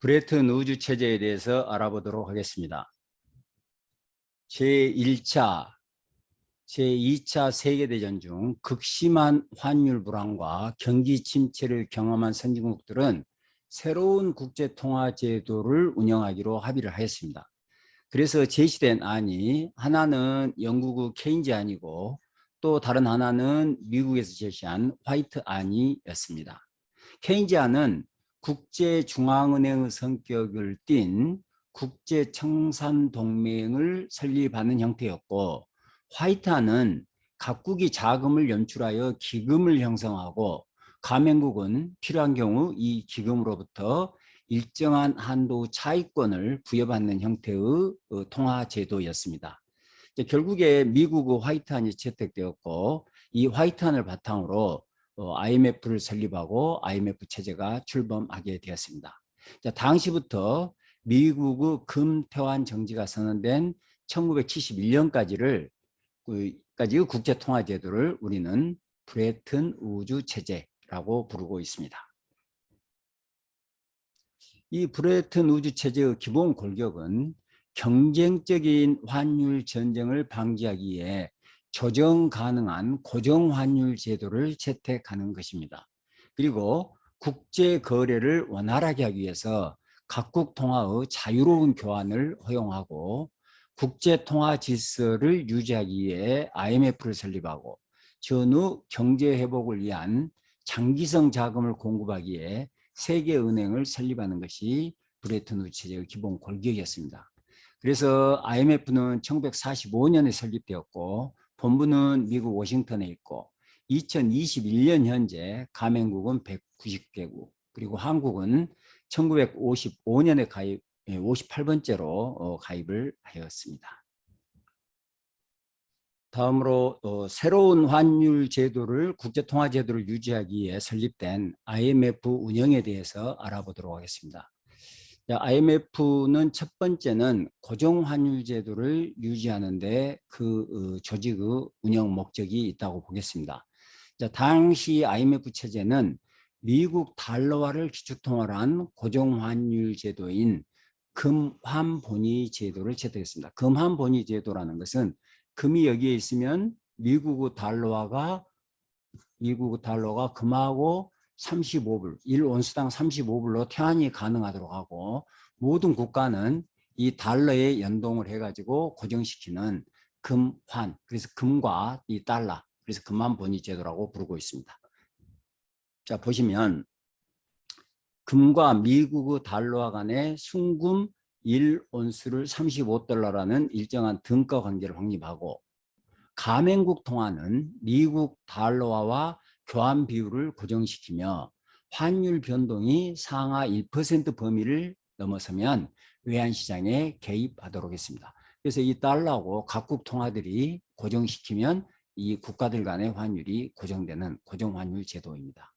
브레튼 우주 체제에 대해서 알아보도록 하겠습니다. 제1차, 제2차 세계대전 중 극심한 환율 불안과 경기 침체를 경험한 선진국들은 새로운 국제 통화 제도를 운영하기로 합의를 하였습니다. 그래서 제시된 안이 하나는 영국의 케인즈 안이고 또 다른 하나는 미국에서 제시한 화이트 안이었습니다. 케인즈 안은 국제중앙은행의 성격을 띤 국제청산동맹을 설립하는 형태였고 화이트안은 각국이 자금을 연출하여 기금을 형성하고 가맹국은 필요한 경우 이 기금으로부터 일정한 한도 차익권을 부여받는 형태의 어, 통화 제도였습니다. 결국에 미국의 화이트안이 채택되었고 이 화이트안을 바탕으로 IMF를 어, 설립하고 IMF 체제가 출범하게 되었습니다. 자, 당시부터 미국의 금태환 정지가 선언된 1971년까지를 까지 국제 통화 제도를 우리는 브레튼 우주 체제라고 부르고 있습니다. 이 브레튼 우주 체제의 기본 골격은 경쟁적인 환율 전쟁을 방지하기 위해 조정 가능한 고정 환율 제도를 채택하는 것입니다. 그리고 국제 거래를 원활하게 하기 위해서 각국 통화의 자유로운 교환을 허용하고 국제 통화 질서를 유지하기 위해 IMF를 설립하고 전후 경제 회복을 위한 장기성 자금을 공급하기 위해 세계은행을 설립하는 것이 브레튼 우드 체제의 기본 골격이었습니다. 그래서 IMF는 1945년에 설립되었고 본부는 미국 워싱턴에 있고 2021년 현재 가맹국은 190개국 그리고 한국은 1955년에 가입 58번째로 어, 가입을 하였습니다. 다음으로 어, 새로운 환율 제도를 국제통화 제도를 유지하기 위해 설립된 IMF 운영에 대해서 알아보도록 하겠습니다. IMF는 첫 번째는 고정 환율 제도를 유지하는데 그 어, 조직의 운영 목적이 있다고 보겠습니다. 당시 IMF 체제는 미국 달러화를 기축통화로 한 고정 환율 제도인 금환본위 제도를 채택했습니다. 금환본위 제도라는 것은 금이 여기에 있으면 미국의 달러화가 미국의 달러가 금하고 35불, 1온수당 35불로 태환이 가능하도록 하고 모든 국가는 이 달러에 연동을 해가지고 고정시키는 금환, 그래서 금과 이 달러, 그래서 금환 본위 제도라고 부르고 있습니다. 자 보시면 금과 미국의 달러와 간의 순금 1온수를 35달러라는 일정한 등가 관계를 확립하고 가맹국 통화는 미국 달러화와 교환 비율을 고정시키며 환율 변동이 상하 1% 범위를 넘어서면 외환시장에 개입하도록 했습니다. 그래서 이 달러하고 각국 통화들이 고정시키면 이 국가들 간의 환율이 고정되는 고정환율 제도입니다.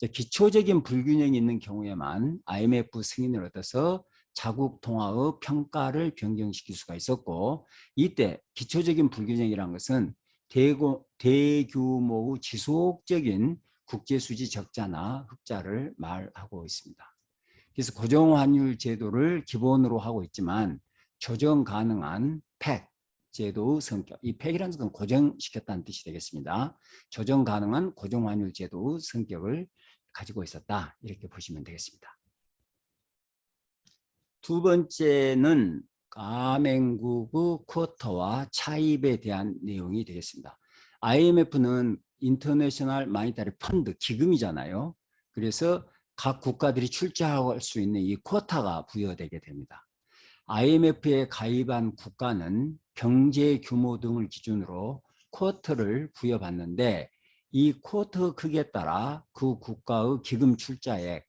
기초적인 불균형이 있는 경우에만 IMF 승인을 얻어서 자국 통화의 평가를 변경시킬 수가 있었고 이때 기초적인 불균형이라는 것은 대고, 대규모의 지속적인 국제수지 적자나 흑자를 말하고 있습니다. 그래서 고정환율 제도를 기본으로 하고 있지만 조정 가능한 팩 제도의 성격, 이 팩이라는 것은 고정시켰다는 뜻이 되겠습니다. 조정 가능한 고정환율 제도의 성격을 가지고 있었다 이렇게 보시면 되겠습니다. 두 번째는 가맹국의 쿼터와 차입에 대한 내용이 되겠습니다. IMF는 인터내셔널 마니타리 펀드 기금이잖아요. 그래서 각 국가들이 출자할 수 있는 이 쿼터가 부여되게 됩니다. IMF에 가입한 국가는 경제 규모 등을 기준으로 쿼터를 부여받는데 이 쿼터 크기에 따라 그 국가의 기금 출자액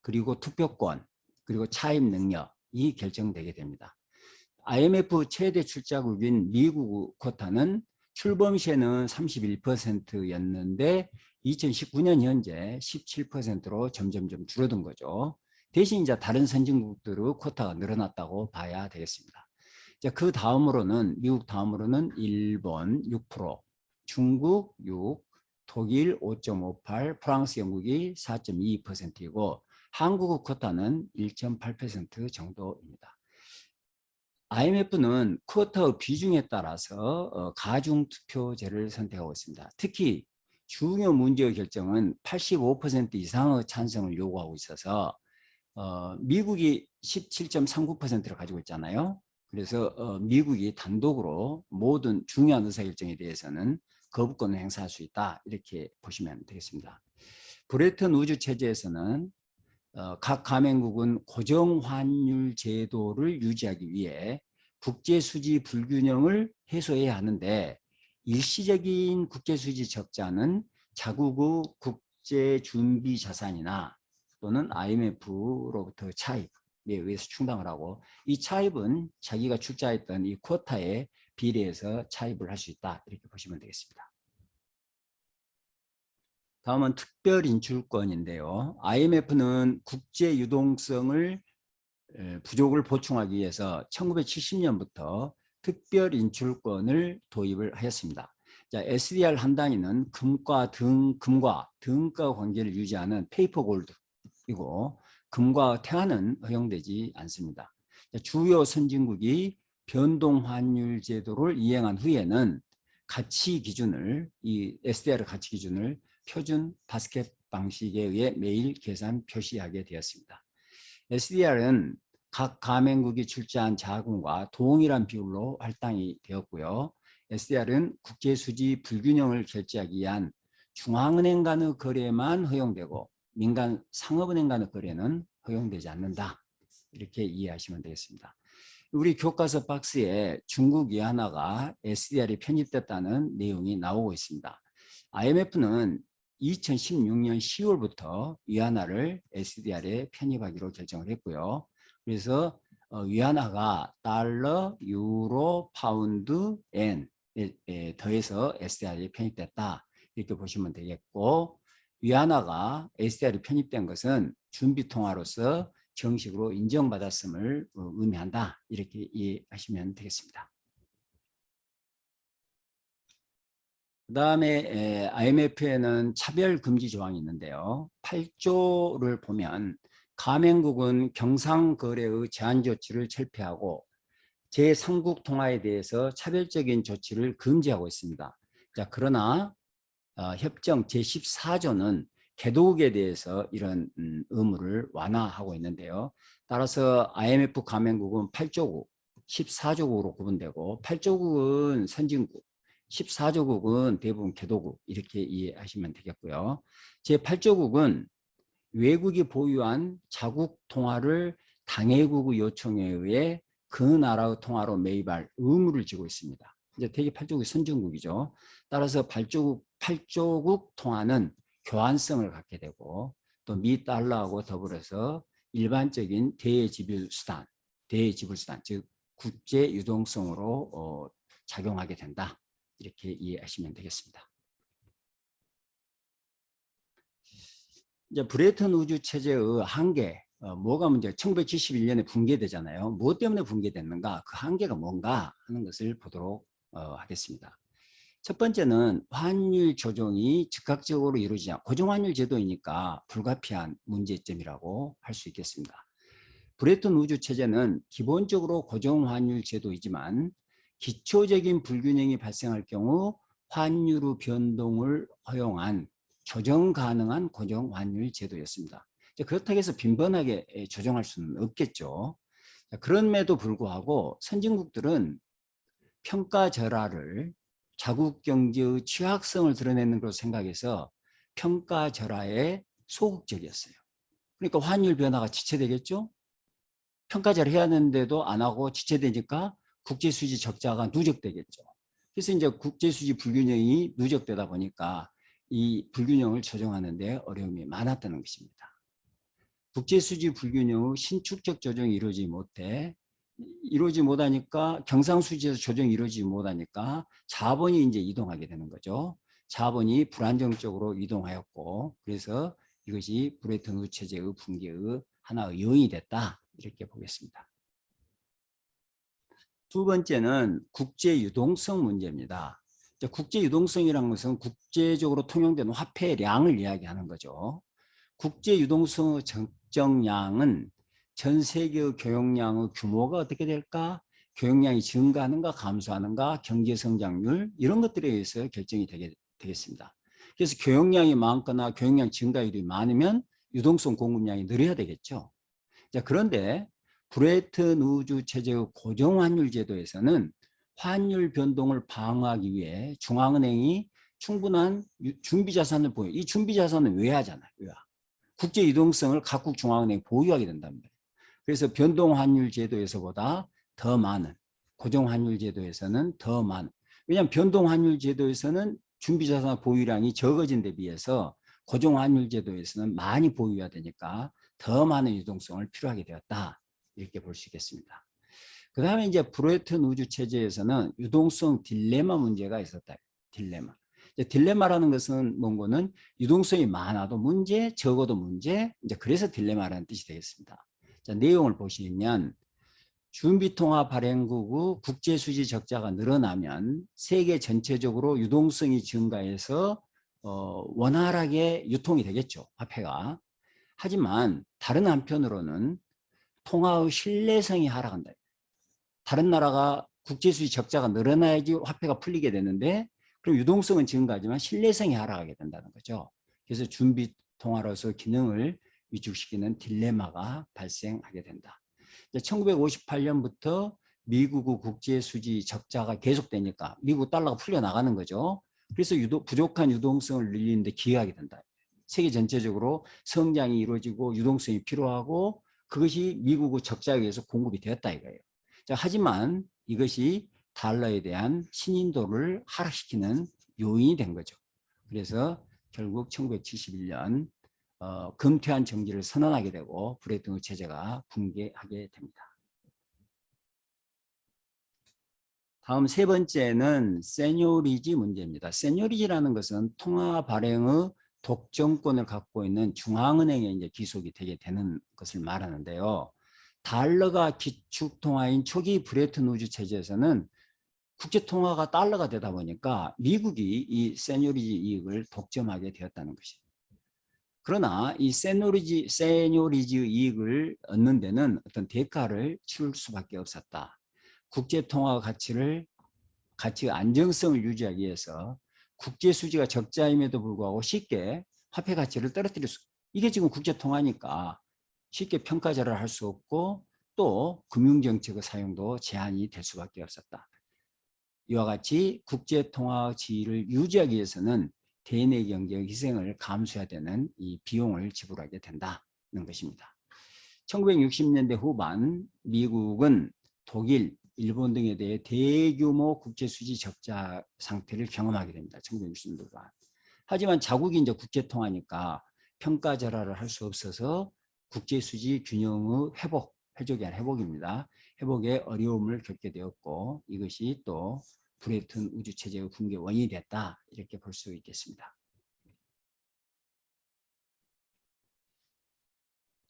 그리고 투표권 그리고 차입 능력이 결정되게 됩니다. IMF 최대 출자국인 미국 쿼터는 출범 시에는 31%였는데 2019년 현재 17%로 점점점 줄어든 거죠. 대신 이제 다른 선진국들의 쿼터가 늘어났다고 봐야 되겠습니다. 그 다음으로는 미국 다음으로는 일본 6%, 중국 6, 독일 5.58, 프랑스, 영국이 4.22%이고 한국의 쿼터는 1.8% 정도입니다. IMF는 쿼터 비중에 따라서 어, 가중 투표제를 선택하고 있습니다. 특히 중요 문제의 결정은 85% 이상의 찬성을 요구하고 있어서 어, 미국이 17.39%를 가지고 있잖아요. 그래서 어, 미국이 단독으로 모든 중요한 의사결정에 대해서는 거부권을 행사할 수 있다 이렇게 보시면 되겠습니다. 브레튼 우주 체제에서는 어, 각 가맹국은 고정 환율 제도를 유지하기 위해 국제 수지 불균형을 해소해야 하는데 일시적인 국제 수지 적자는 자국의 국제 준비 자산이나 또는 IMF로부터 차입에 의해서 충당을 하고 이 차입은 자기가 출자했던 이 쿼타에 비례해서 차입을 할 수 있다 이렇게 보시면 되겠습니다. 다음은 특별 인출권인데요. IMF는 국제 유동성을 부족을 보충하기 위해서 1970년부터 특별 인출권을 도입을 하였습니다. 자, SDR 한 단위는 금과 등, 금과 등가 관계를 유지하는 페이퍼 골드이고 금과 태화는 허용되지 않습니다. 자, 주요 선진국이 변동 환율 제도를 이행한 후에는 가치 기준을 이 SDR 가치 기준을 표준 바스켓 방식에 의해 매일 계산 표시하게 되었습니다. SDR은 각 가맹국이 출자한 자금과 동일한 비율로 할당이 되었고요. SDR은 국제 수지 불균형을 결제하기 위한 중앙은행 간의 거래만 허용되고 민간 상업은행 간의 거래는 허용되지 않는다. 이렇게 이해하시면 되겠습니다. 우리 교과서 박스에 중국 위안화가 SDR이 편입됐다는 내용이 나오고 있습니다. IMF는 2016년 10월부터 위안화를 SDR에 편입하기로 결정을 했고요. 그래서 어, 위안화가 달러, 유로, 파운드, 엔에 더해서 SDR이 편입됐다 이렇게 보시면 되겠고 위안화가 SDR이 편입된 것은 준비통화로서 정식으로 인정받았음을 어, 의미한다 이렇게 이해하시면 되겠습니다. 그 다음에 IMF에는 차별 금지 조항이 있는데요. 8조를 보면 가맹국은 경상거래의 제한 조치를 철폐하고 제3국 통화에 대해서 차별적인 조치를 금지하고 있습니다. 자, 그러나 어, 협정 제14조는 개도국에 대해서 이런 음, 의무를 완화하고 있는데요. 따라서 IMF 가맹국은 8조국, 14조국으로 구분되고 8조국은 선진국, 14조국은 대부분 개도국 이렇게 이해하시면 되겠고요. 제8조국은 외국이 보유한 자국 통화를 당해국의 요청에 의해 그 나라의 통화로 매입할 의무를 지고 있습니다. 이제 대개 8조국이 선진국이죠. 따라서 8조국, 8조국 통화는 교환성을 갖게 되고 또 미 달러하고 더불어서 일반적인 대지불 수단, 대지불 수단, 즉 국제 유동성으로 어, 작용하게 된다. 이렇게 이해하시면 되겠습니다. 이제 브레튼 우주 체제의 한계, 어, 뭐가 문제? 1971년에 붕괴되잖아요. 무엇 때문에 붕괴됐는가? 그 한계가 뭔가 하는 것을 보도록 어, 하겠습니다. 첫 번째는 환율 조정이 즉각적으로 이루어지지 않고 고정환율 제도이니까 불가피한 문제점이라고 할 수 있겠습니다. 브레튼 우주 체제는 기본적으로 고정환율 제도이지만 기초적인 불균형이 발생할 경우 환율의 변동을 허용한 조정 가능한 고정 환율 제도였습니다. 그렇다고 해서 빈번하게 조정할 수는 없겠죠. 그럼에도 불구하고 선진국들은 평가 절하를 자국 경제의 취약성을 드러내는 것으로 생각해서 평가 절하에 소극적이었어요. 그러니까 환율 변화가 지체되겠죠? 평가절 해야 하는데도 안 하고 지체되니까 국제 수지 적자가 누적되겠죠. 그래서 이제 국제 수지 불균형이 누적되다 보니까 이 불균형을 조정하는데 어려움이 많았다는 것입니다. 국제 수지 불균형의 신축적 조정이 이루어지지 못해 이루어지지 못하니까 경상수지에서 조정이 이루어지지 못하니까 자본이 이제 이동하게 되는 거죠. 자본이 불안정적으로 이동하였고 그래서 이것이 브레튼 우 체제의 붕괴의 하나의 요인이 됐다 이렇게 보겠습니다. 두 번째는 국제 유동성 문제입니다. 국제 유동성이라는 것은 국제적으로 통용되는 화폐량을 이야기하는 거죠. 국제 유동성의 법정량은 전 세계 교역량의 규모가 어떻게 될까? 교역량이 증가하는가 감소하는가 경제 성장률 이런 것들에 의해서 결정이 되게 되겠습니다. 그래서 교역량이 많거나 교역량 증가율이 많으면 유동성 공급량이 늘어야 되겠죠. 자, 그런데 브레튼 우주 체제의 고정 환율 제도에서는 환율 변동을 방어하기 위해 중앙은행이 충분한 유- 준비 자산을 보여. 이 준비 자산은 외화잖아요. 외화. 국제 유동성을 각국 중앙은행이 보유하게 된단 말이에요. 그래서 변동 환율 제도에서보다 더 많은 고정 환율 제도에서는 더 많은 왜냐하면 변동 환율 제도에서는 준비 자산 보유량이 적어진 데 비해서 고정 환율 제도에서는 많이 보유해야 되니까 더 많은 유동성을 필요하게 되었다. 이렇게 볼 수 있겠습니다. 그 다음에 이제 브레튼 우주 체제에서는 유동성 딜레마 문제가 있었다. 딜레마. 딜레마라는 것은 뭔고는 유동성이 많아도 문제, 적어도 문제. 이제 그래서 딜레마라는 뜻이 되겠습니다. 자, 내용을 보시면 준비통화 발행국의 국제 수지 적자가 늘어나면 세계 전체적으로 유동성이 증가해서 어, 원활하게 유통이 되겠죠. 화폐가. 하지만 다른 한편으로는 통화의 신뢰성이 하락한다. 다른 나라가 국제수지 적자가 늘어나야지 화폐가 풀리게 되는데 그럼 유동성은 증가하지만 신뢰성이 하락하게 된다는 거죠. 그래서 준비 통화로서 기능을 위축시키는 딜레마가 발생하게 된다. 1958년부터 미국의 국제수지 적자가 계속되니까 미국 달러가 풀려 나가는 거죠. 그래서 유도, 부족한 유동성을 늘리는데 기여하게 된다. 세계 전체적으로 성장이 이루어지고 유동성이 필요하고 그것이 미국의 적자에 의해서 공급이 되었다 이거예요. 자, 하지만 이것이 달러에 대한 신인도를 하락시키는 요인이 된 거죠. 그래서 결국 1971년 어, 금퇴한 정지를 선언하게 되고 우드 체제가 붕괴하게 됩니다. 다음 세 번째는 세뇨리지 문제입니다. 세뇨리지라는 것은 통화 발행의 독점권을 갖고 있는 중앙은행에 이제 기속이 되게 되는 것을 말하는데요. 달러가 기축 통화인 초기 브레튼 우주 체제에서는 국제 통화가 달러가 되다 보니까 미국이 이 세뇨리지 이익을 독점하게 되었다는 것입니다. 그러나 이 세뇨리지 세뇨리지 이익을 얻는 데는 어떤 대가를 치를 수밖에 없었다. 국제 통화 가치를 가치 안정성을 유지하기 위해서 국제 수지가 적자임에도 불구하고 쉽게 화폐 가치를 떨어뜨릴 수 이게 지금 국제 통화니까 쉽게 평가절하를 할수 없고 또 금융 정책의 사용도 제한이 될 수밖에 없었다. 이와 같이 국제 통화 지위를 유지하기 위해서는 대내 경제의 희생을 감수해야 되는 이 비용을 지불하게 된다는 것입니다. 1960년대 후반 미국은 독일, 일본 등에 대해 대규모 국제 수지 적자 상태를 경험하게 됩니다. 1960년대 후반. 하지만 자국이 이제 국제 통화니까 평가 절하를 할 수 없어서 국제 수지 균형의 회복, 회복이 아니라 회복입니다. 회복에 어려움을 겪게 되었고 이것이 또 브레튼 우주 체제의 붕괴 원인이 됐다 이렇게 볼 수 있겠습니다.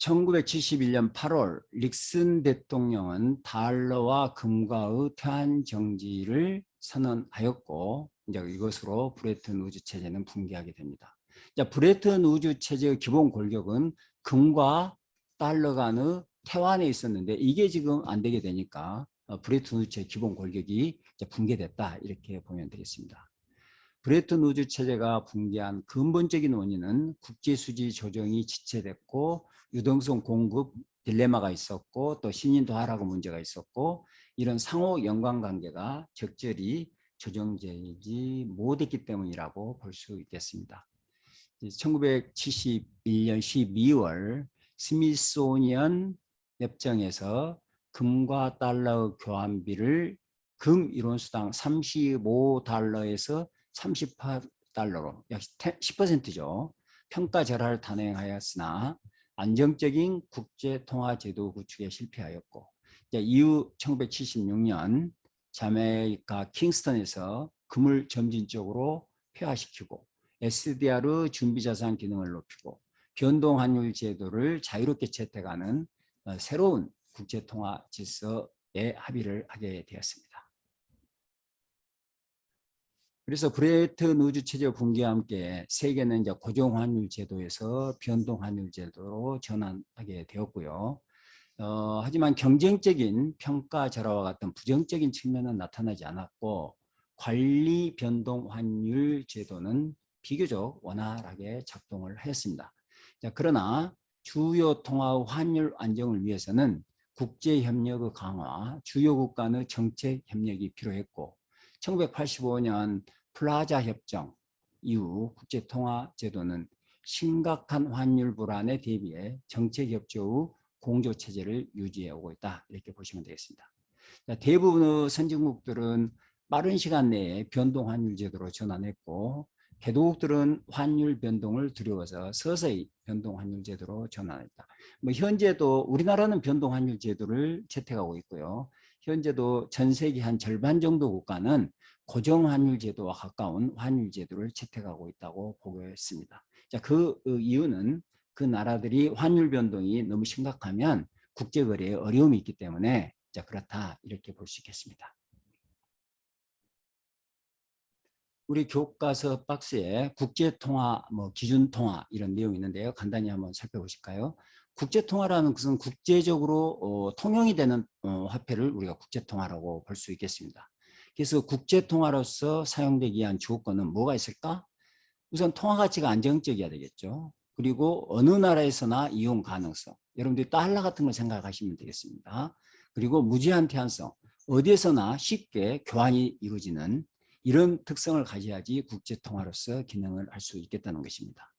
1971년 8월 릭슨 대통령은 달러와 금과의 태환 정지를 선언하였고 이제 이것으로 브레튼 우주 체제는 붕괴하게 됩니다. 자, 브레튼 우주 체제의 기본 골격은 금과 달러 간의 태환에 있었는데 이게 지금 안 되게 되니까 어, 브레튼 우주 체제 기본 골격이 붕괴됐다 이렇게 보면 되겠습니다. 브레튼 우주 체제가 붕괴한 근본적인 원인은 국제 수지 조정이 지체됐고 유동성 공급 딜레마가 있었고 또 신인도 하락의 문제가 있었고 이런 상호 연관관계가 적절히 조정되지 못했기 때문이라고 볼 수 있겠습니다. 1971년 12월 스미소니언 협정에서 금과 달러 교환비를 금 이론수당 35달러에서 38달러로 약 10%죠. 평가 절하를 단행하였으나 안정적인 국제 통화 제도 구축에 실패하였고 이후 1976년 자메이카 킹스턴에서 금을 점진적으로 폐화시키고 SDR 준비자산 기능을 높이고 변동환율 제도를 자유롭게 채택하는 어, 새로운 국제통화 질서에 합의를 하게 되었습니다. 그래서 브레튼 우주 체제 붕괴와 함께 세계는 이제 고정 환율 제도에서 변동 환율 제도로 전환하게 되었고요. 어, 하지만 경쟁적인 평가 절하와 같은 부정적인 측면은 나타나지 않았고 관리 변동 환율 제도는 비교적 원활하게 작동을 하였습니다. 자, 그러나 주요 통화 환율 안정을 위해서는 국제 협력의 강화, 주요 국간의 간 정책 협력이 필요했고 1985년 플라자 협정 이후 국제 통화 제도는 심각한 환율 불안에 대비해 정책 협조 후 공조 체제를 유지해 오고 있다. 이렇게 보시면 되겠습니다. 자, 대부분의 선진국들은 빠른 시간 내에 변동 환율 제도로 전환했고 개도국들은 환율 변동을 두려워서 서서히 변동 환율 제도로 전환했다. 뭐 현재도 우리나라는 변동 환율 제도를 채택하고 있고요. 현재도 전 세계 한 절반 정도 국가는 고정 환율 제도와 가까운 환율 제도를 채택하고 있다고 보고했습니다. 자, 그 이유는 그 나라들이 환율 변동이 너무 심각하면 국제 거래에 어려움이 있기 때문에 자, 그렇다 이렇게 볼 수 있겠습니다. 우리 교과서 박스에 국제통화, 뭐 기준통화 이런 내용이 있는데요. 간단히 한번 살펴보실까요? 국제통화라는 것은 국제적으로 어, 통용이 되는 어, 화폐를 우리가 국제통화라고 볼 수 있겠습니다. 그래서 국제통화로서 사용되기 위한 주거는 뭐가 있을까? 우선 통화 가치가 안정적이어야 되겠죠. 그리고 어느 나라에서나 이용 가능성. 여러분들이 달러 같은 걸 생각하시면 되겠습니다. 그리고 무제한 태안성. 어디에서나 쉽게 교환이 이루어지는 이런 특성을 가져야지 국제통화로서 기능을 할 수 있겠다는 것입니다.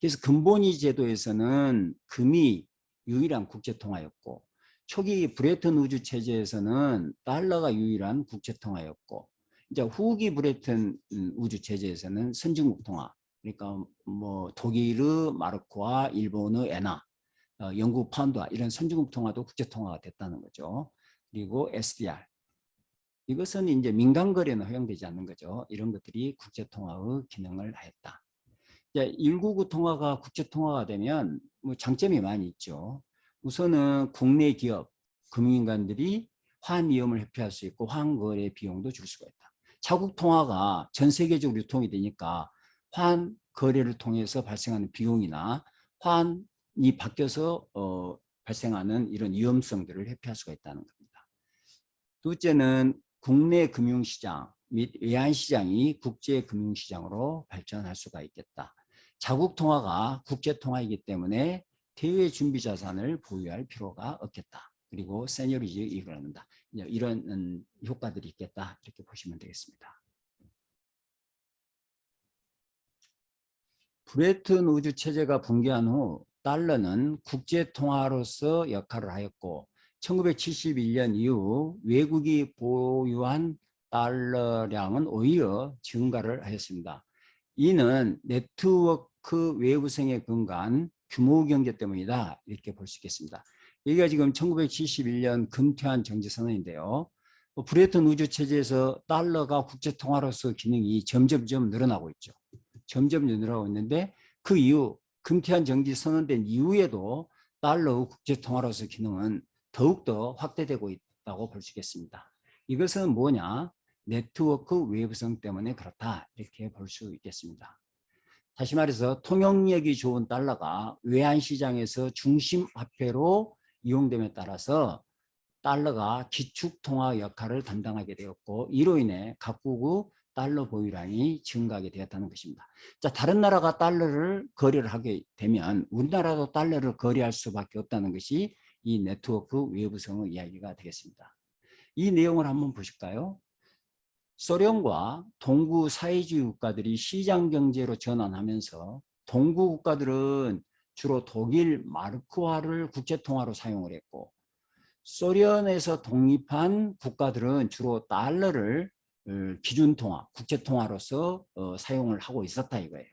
그래서 근본이 제도에서는 금이 유일한 국제통화였고 초기 브레튼 우주 체제에서는 달러가 유일한 국제 통화였고 이제 후기 브레튼 음, 우주 체제에서는 선진국 통화 그러니까 뭐 독일의 마르크와 일본의 에나 어, 영국 파운드와 이런 선진국 통화도 국제 통화가 됐다는 거죠. 그리고 SDR 이것은 이제 민간 거래는 허용되지 않는 거죠. 이런 것들이 국제 통화의 기능을 하였다. 이제 199 통화가 국제 통화가 되면 뭐 장점이 많이 있죠. 우선은 국내 기업, 금융인간들이 환 위험을 회피할 수 있고 환 거래 비용도 줄 수가 있다. 자국 통화가 전 세계적으로 유통이 되니까 환 거래를 통해서 발생하는 비용이나 환이 바뀌어서 어, 발생하는 이런 위험성들을 회피할 수가 있다는 겁니다. 둘째는 국내 금융시장 및 외환시장이 국제금융시장으로 발전할 수가 있겠다. 자국 통화가 국제 통화이기 때문에 대외 준비 자산을 보유할 필요가 없겠다. 그리고 세뇨리즈 이익을 얻는다. 이런 음, 효과들이 있겠다. 이렇게 보시면 되겠습니다. 브레튼 우주 체제가 붕괴한 후 달러는 국제 통화로서 역할을 하였고 1971년 이후 외국이 보유한 달러량은 오히려 증가를 하였습니다. 이는 네트워크 외부성에 근간 규모 경제 때문이다 이렇게 볼 수 있겠습니다. 여기가 지금 1971년 금퇴한 정지선언인데요. 뭐 브레튼 우주 체제에서 달러가 국제 통화로서 기능이 점점점 늘어나고 있죠. 점점 늘어나고 있는데 그 이후 금퇴한 정지 선언된 이후에도 달러 국제 통화로서 기능은 더욱더 확대되고 있다고 볼 수 있겠습니다. 이것은 뭐냐? 네트워크 외부성 때문에 그렇다 이렇게 볼 수 있겠습니다. 다시 말해서 통용력이 좋은 달러가 외환시장에서 중심 화폐로 이용됨에 따라서 달러가 기축통화 역할을 담당하게 되었고 이로 인해 각국의 달러 보유량이 증가하게 되었다는 것입니다. 자, 다른 나라가 달러를 거래를 하게 되면 우리나라도 달러를 거래할 수밖에 없다는 것이 이 네트워크 외부성의 이야기가 되겠습니다. 이 내용을 한번 보실까요? 소련과 동구 사회주의 국가들이 시장 경제로 전환하면서 동구 국가들은 주로 독일 마르크화를 국제통화로 사용을 했고 소련에서 독립한 국가들은 주로 달러를 어, 기준통화, 국제통화로서 어, 사용을 하고 있었다 이거예요.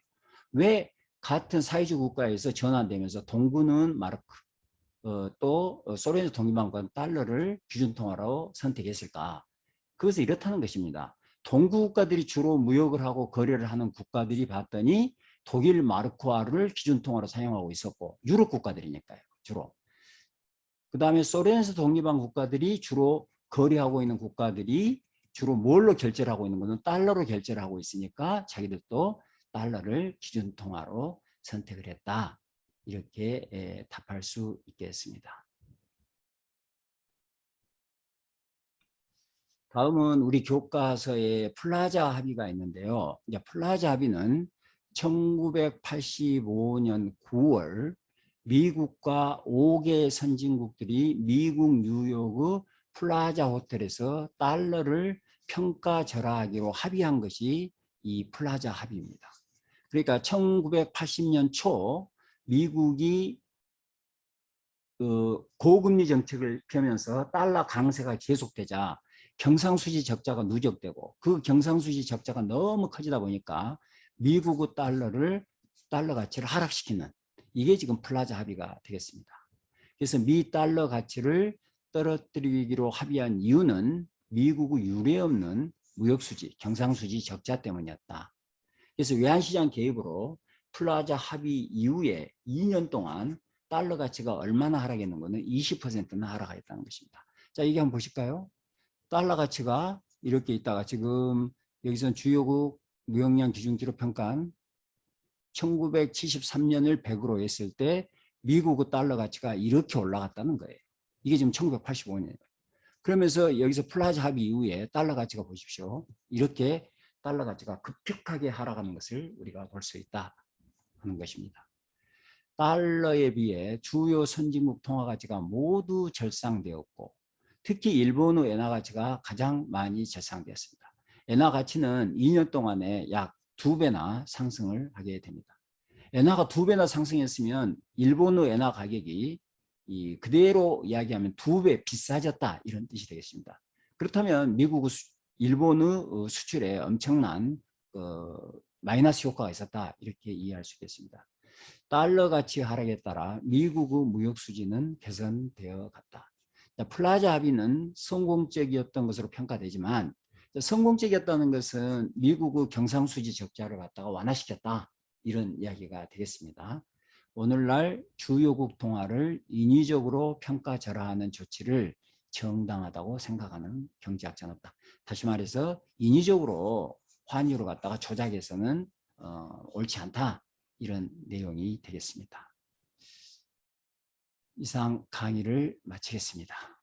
왜 같은 사회주의 국가에서 전환되면서 동구는 마르크, 어, 또 어, 소련에서 독립한 달러를 기준통화로 선택했을까? 그것은 이렇다는 것입니다. 동구 국가들이 주로 무역을 하고 거래를 하는 국가들이 봤더니 독일 마르크화를 기준통화로 사용하고 있었고 유럽 국가들이니까요. 주로. 그 다음에 소련에서 독립한 국가들이 주로 거래하고 있는 국가들이 주로 뭘로 결제를 하고 있는 거는 달러로 결제를 하고 있으니까 자기들도 달러를 기준 통화로 선택을 했다. 이렇게 에, 답할 수 있겠습니다. 다음은 우리 교과서에 플라자 합의가 있는데요. 이제 플라자 합의는 1985년 9월 미국과 5개 선진국들이 미국 뉴욕의 플라자 호텔에서 달러를 평가절하하기로 합의한 것이 이 플라자 합의입니다. 그러니까 1980년 초 미국이 그 고금리 정책을 펴면서 달러 강세가 계속되자 경상수지 적자가 누적되고 그 경상수지 적자가 너무 커지다 보니까 미국의 달러를 달러 가치를 하락시키는 이게 지금 플라자 합의가 되겠습니다. 그래서 미 달러 가치를 떨어뜨리기로 합의한 이유는 미국의 유례 없는 무역수지, 경상수지 적자 때문이었다. 그래서 외환시장 개입으로 플라자 합의 이후에 2년 동안 달러 가치가 얼마나 하락했는거는 20%나 하락하였다는 것입니다. 자, 이게 한번 보실까요? 달러 가치가 이렇게 있다가 지금 여기서 주요국 무역량 기준기로 평가한 1973년을 100으로 했을 때 미국의 달러 가치가 이렇게 올라갔다는 거예요. 이게 지금 1985년이에요. 그러면서 여기서 플라자 합의 이후에 달러 가치가 보십시오. 이렇게 달러 가치가 급격하게 하락하는 것을 우리가 볼 수 있다 하는 것입니다. 달러에 비해 주요 선진국 통화 가치가 모두 절상되었고 특히 일본의 엔화 가치가 가장 많이 절상되었습니다. 엔화 가치는 2년 동안에 약두 배나 상승을 하게 됩니다. 엔화가 두 배나 상승했으면 일본의 엔화 가격이 이 그대로 이야기하면 두배 비싸졌다 이런 뜻이 되겠습니다. 그렇다면 미국 일본의 어, 수출에 엄청난 어, 마이너스 효과가 있었다 이렇게 이해할 수 있겠습니다. 달러 가치 하락에 따라 미국의 무역 수지는 개선되어 갔다. 플라자 합의는 성공적이었던 것으로 평가되지만 성공적이었다는 것은 미국의 경상수지 적자를 갖다가 완화시켰다 이런 이야기가 되겠습니다. 오늘날 주요국 통화를 인위적으로 평가절하하는 조치를 정당하다고 생각하는 경제학자는 없다. 다시 말해서 인위적으로 환율을 갖다가 조작해서는 어, 옳지 않다 이런 내용이 되겠습니다. 이상 강의를 마치겠습니다.